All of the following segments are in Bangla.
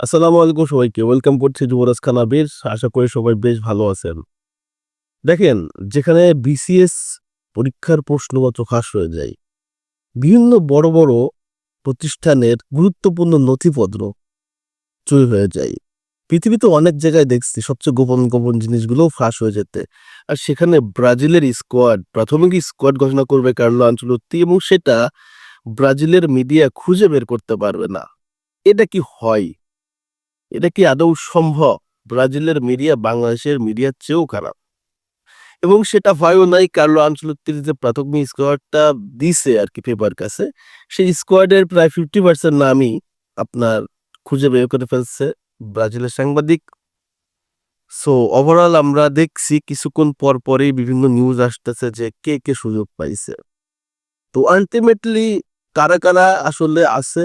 আসসালামু আলাইকুম সবাইকে, ওয়েলকাম করছি যুবরাজ খান আবির আশা করি সবাই বেশ ভালো আছেন। দেখেন, যেখানে বিসিএস পরীক্ষার প্রশ্নপত্র ফাঁস হয়ে যায়, বিভিন্ন বড় বড় প্রতিষ্ঠানের গুরুত্বপূর্ণ নথিপত্র চুরি হয়ে যায়। পৃথিবীতে অনেক জায়গায় দেখছি সবচেয়ে গোপন গোপন জিনিসগুলোও ফাঁস হয়ে যেতে। আর সেখানে ব্রাজিলের স্কোয়াড, প্রাথমিক স্কোয়াড ঘোষণা করবে কার্লো আঞ্চলত্তি এবং সেটা ব্রাজিলের মিডিয়া খুঁজে বের করতে পারবে না। এটা কি হয়? এটা কি আদৌ সম্ভব? ব্রাজিলের মিডিয়া বাংলাদেশের মিডিয়ার চেয়েও খারাপ। এবং সেটা ভয়ও নাই, কার্লো আঞ্চলিক যে প্রাথমিক স্কোয়াডটা দিছে আর কি পেপার কাছে, সেই স্কোয়াডের প্রায় ফিফটি পার্সেন্ট নামই আপনার খুঁজে বের করে ফেলছে ব্রাজিলের সাংবাদিক। সো ওভারঅল আমরা দেখছি কিছুক্ষণ পর পরেই বিভিন্ন নিউজ আসতেছে যে কে কে সুযোগ পাইছে। তো আলটিমেটলি কারা কারা আসলে আছে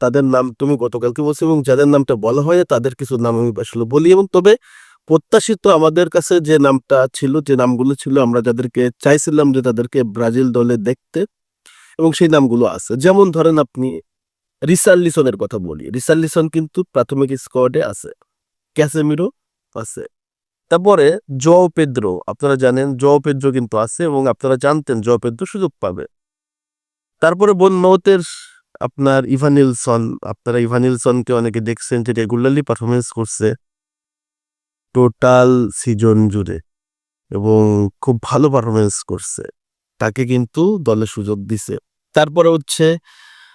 তাদের নাম তুমি গতকালকে বলছো এবং যাদের নামটা বলা হয় তাদের কিছু নাম আমি আসলে বলি এবং তবে প্রত্যাশিত আমাদের কাছে যে নামটা ছিল, যে নামগুলো ছিল, আমরা যাদেরকে চাইছিলাম যে তাদেরকে ব্রাজিল দলে দেখতে এবং সেই নামগুলো আছে। যেমন ধরেন আপনি রিসার্লিসনের কথা বলি। রিসার্লিসন কিন্তু প্রাথমিক স্কোয়াডে আছে, ক্যাসেমিরো আছে। তারপরে জ আপনারা জানেন জ পেদ্রো কিন্তু আছে এবং আপনারা জানতেন জ সুযোগ পাবে। তারপরে বনমৌতের আপনার ইভানিলসন আপনারা ইভানিলসনকে অনেকে দেখছেন যে রেগুলারলি পারফরমেন্স করছে। টোটাল সিজন জুড়ে এবং খুব ভালো পারফরমেন্স করছে। তাকে কিন্তু দলে সুযোগ দিছে। তারপরে হচ্ছে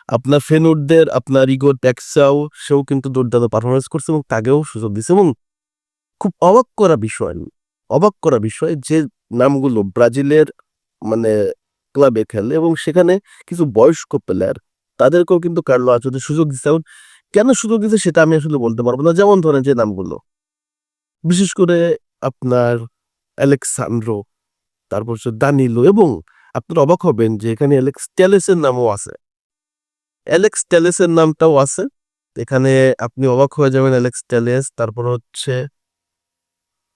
আপনার ফেনুরদের, আপনার ইগোর ট্যাক্সাও, সেও কিন্তু দুর্দান্ত পারফরমেন্স করছে এবং তাকেও সুযোগ দিছে এবং খুব অবাক করা বিষয়, অবাক করা বিষয় যে নামগুলো ব্রাজিলের মানে ক্লাবে খেলে এবং সেখানে কিছু বয়স্ক প্লেয়ার তাদেরকেও কিন্তু কার্লো আচরণের সুযোগ দিচ্ছে এখন কেন সুযোগ দিচ্ছে সেটা আমি আসলে বলতে পারব না। যেমন ধরেন যে নামগুলো। বিশেষ করে আপনার অ্যালেক্সান্ড্রো তারপর হচ্ছে দানিলো এবং আপনারা অবাক হবেন যে এখানে অ্যালেক্স টেলেসের নামও আছে। অ্যালেক্স টেলেসের নামটাও আছে। এখানে আপনি অবাক হয়ে যাবেন অ্যালেক্স টেলেস তারপর হচ্ছে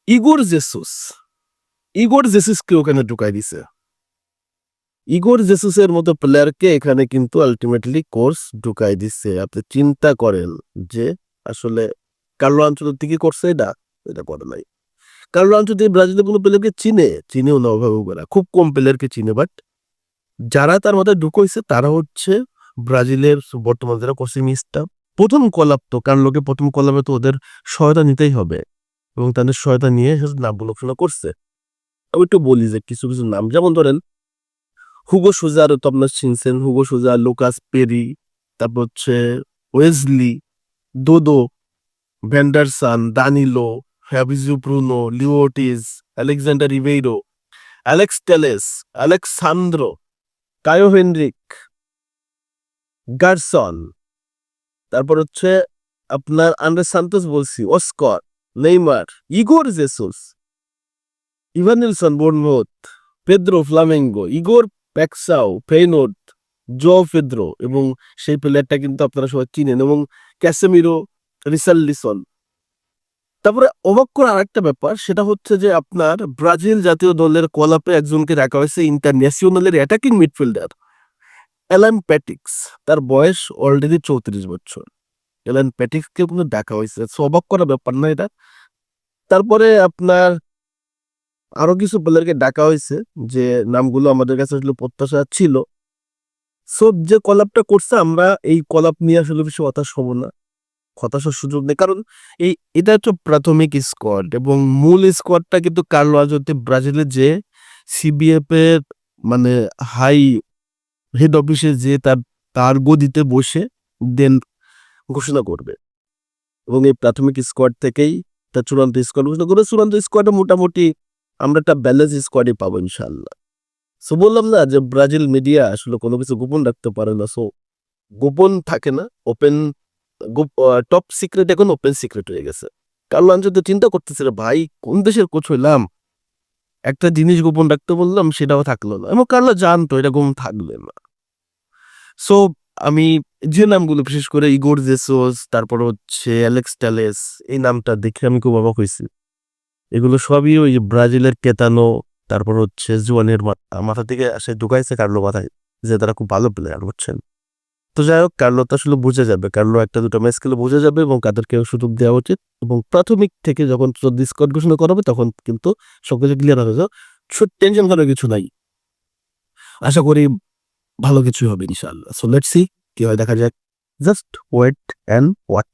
ইগোর জেসুস। ইগোর জেসুসকে ওখানে ঢুকাই দিছে। ইগোর জেসুসের মতো প্লেয়ারকে এখানে কিন্তু আলটিমেটলি কোর্স ঢুকাই দিচ্ছে। আপনি চিন্তা করেন যে আসলে কার্লো আঞ্চলিক কি করছে? এটা এটা করে নাই। কার্লো আঞ্চলিক ব্রাজিলের কোনো প্লেয়ারকে চিনে? চিনেও না অভাবে খুব কম প্লেয়ারকে চিনে বাট যারা তার মধ্যে ঢুকাইছে, তারা হচ্ছে ব্রাজিলের বর্তমান যারা কোচিং স্টাফ প্রথম কলাপ তো, কার্লোকে প্রথম কলাপে তো ওদের সহায়তা নিতেই হবে এবং তাদের সহায়তা নিয়ে নামগুলো ঘোষণা করছে। আমি একটু বলি যে কিছু কিছু নাম, যেমন ধরেন হুগো সুজার তো আপনার চিনছেন হুগো সুজা লোকাস পেরি তারপর হচ্ছে Wesley Dodo Vanderson Danilo Fabricio Bruno Leo Ortiz Alexander ইভেইরো Alex Telles Alexsandro Caio Henrique Gerson তারপর হচ্ছে আপনার আন্ডার সান্তোস বলছি Oscar Neymar Igor Jesus Evanilson Bournemouth Pedro Flamengo Igor Paixao Feyenoord Joao Pedro এবং সেই প্লেয়ারটা কিন্তু আপনারা সবাই চিনেন এবং ক্যাসেমিরো রিসাল্লিসন তারপরে অবাক করা আরেকটা ব্যাপার, সেটা হচ্ছে যে আপনার ব্রাজিল জাতীয় দলের কলাপে একজনকে রাখা হয়েছে ইন্টারন্যাশনালের অ্যাটাকিং মিডফিল্ডার অ্যালান প্যাটিক্স তার বয়স অলরেডি চৌত্রিশ বছর। অ্যালান প্যাটিক্সকে কিন্তু ডাকা হয়েছে। অবাক করা ব্যাপার না এটা। তারপরে আপনার আরও কিছু প্লেয়ারকে ডাকা হয়েছে যে নামগুলো আমাদের কাছে আসলে প্রত্যাশা ছিল। সো যে কলাপটা করছে আমরা এই কলাপ নিয়ে আসলে বেশি হতাশ হব না। হতাশার সুযোগ নেই। কারণ এই, এটা হচ্ছে প্রাথমিক স্কোয়াড এবং মূল স্কোয়াডটা কিন্তু কার্লো আজতে ব্রাজিলের যে সিবিএফ এর মানে হাই হেড অফিসে যে তার তার গদিতে বসে দেন ঘোষণা করবে। এবং এই প্রাথমিক স্কোয়াড থেকেই তার চূড়ান্ত স্কোয়াড ঘোষণা করবে। চূড়ান্ত স্কোয়াডে মোটামুটি আমরা একটা ব্যালেন্স স্কোয়াডই পাবো ইনশাল্লাহ সো বললাম না যে ব্রাজিল মিডিয়া আসলে কোনো কিছু গোপন রাখতে পারে না। সো গোপন থাকে না ওপেন টপ সিক্রেট এখন ওপেন সিক্রেট হয়ে গেছে। কারণ আমি যদি চিন্তা করতেছি ভাই, কোন দেশের কোচ হইলাম? একটা জিনিস গোপন রাখতে বললাম, সেটাও থাকল না। এবং কারলা জানতো এটা গোপন থাকবে না। সো আমি যে নামগুলো বিশেষ করে ইগোর জেসোস তারপর হচ্ছে অ্যালেক্স ট্যালেস এই নামটা দেখে আমি খুব অবাক হয়েছি। এগুলো সবই ওই ব্রাজিলের কেতানো, তারপর হচ্ছে জুয়ানের মাথা থেকে আসে ঢুকাইছে কার্লো মাথায়, যে তারা খুব ভালো প্লেয়ার বুঝছেন। তো যাই হোক, কার্লো তো আসলে বুঝে যাবে, কার্লো একটা দুটো ম্যাচ খেলে বুঝে যাবে এবং কাদেরকে সুযোগ দেওয়া উচিত এবং প্রাথমিক থেকে যখন স্কোয়াড ঘোষণা করাবে তখন কিন্তু সবকিছু ক্লিয়ার হয়ে যাবে টেনশন করার কিছু নাই। আশা করি ভালো কিছু হবে ইনশাআল্লাহ। সো লেটস সি কি হয়, দেখা যাক। Just wait and watch